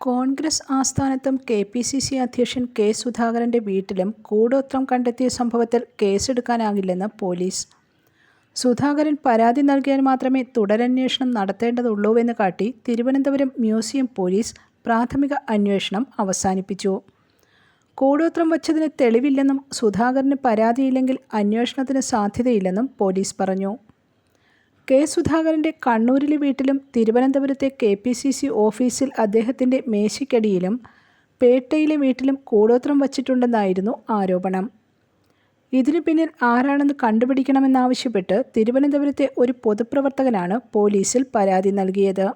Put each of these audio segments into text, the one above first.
കോൺഗ്രസ് ആസ്ഥാനത്തും K P C C അധ്യക്ഷൻ K സുധാകരന്റെ വീട്ടിലും കൂടോത്രം കണ്ടെത്തിയ സംഭവത്തിൽ കേസെടുക്കാനാകില്ലെന്ന് പോലീസ്. സുധാകരൻ പരാതി നൽകിയാൽ മാത്രമേ തുടരന്വേഷണം നടത്തേണ്ടതുള്ളൂവെന്ന് കാട്ടി തിരുവനന്തപുരം മ്യൂസിയം പോലീസ് പ്രാഥമിക അന്വേഷണം അവസാനിപ്പിച്ചു. കൂടോത്രം വച്ചതിന് തെളിവില്ലെന്നും സുധാകരന് പരാതിയില്ലെങ്കിൽ അന്വേഷണത്തിന് സാധ്യതയില്ലെന്നും പോലീസ് പറഞ്ഞു. കെ സുധാകരന്റെ കണ്ണൂരിലെ വീട്ടിലും തിരുവനന്തപുരത്തെ കെ പി സി സി ഓഫീസിൽ അദ്ദേഹത്തിന്റെ മേശയ്ക്കടിയിലും പേട്ടയിലെ വീട്ടിലും കൂടോത്രം വച്ചിട്ടുണ്ടെന്നായിരുന്നു ആരോപണം. ഇതിനു പിന്നിൽ ആരാണെന്ന് കണ്ടുപിടിക്കണമെന്നാവശ്യപ്പെട്ട് തിരുവനന്തപുരത്തെ ഒരു പൊതുപ്രവർത്തകനാണ് പോലീസിൽ പരാതി നൽകിയത്.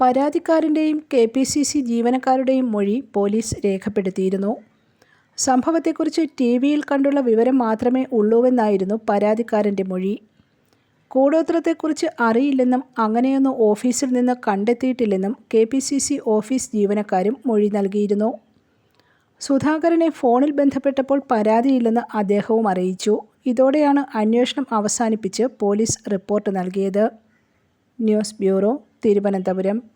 പരാതിക്കാരന്റെയും കെ പി സി സി ജീവനക്കാരുടെയും മൊഴി പോലീസ് രേഖപ്പെടുത്തിയിരുന്നു. സംഭവത്തെക്കുറിച്ച് ടി വിയിൽ കണ്ടുള്ള വിവരം മാത്രമേ ഉള്ളൂവെന്നായിരുന്നു പരാതിക്കാരന്റെ മൊഴി. കൂടോത്രത്തെക്കുറിച്ച് അറിയില്ലെന്നും അങ്ങനെയൊന്നും ഓഫീസിൽ നിന്ന് കണ്ടെത്തിയിട്ടില്ലെന്നും K P C C office ജീവനക്കാരും മൊഴി നൽകിയിരുന്നു. സുധാകരനെ ഫോണിൽ ബന്ധപ്പെട്ടപ്പോൾ പരാതിയില്ലെന്ന് അദ്ദേഹവും അറിയിച്ചു. ഇതോടെയാണ് അന്വേഷണം അവസാനിപ്പിച്ച് പോലീസ് റിപ്പോർട്ട് നൽകിയത്. News bureau Thiruvananthapuram.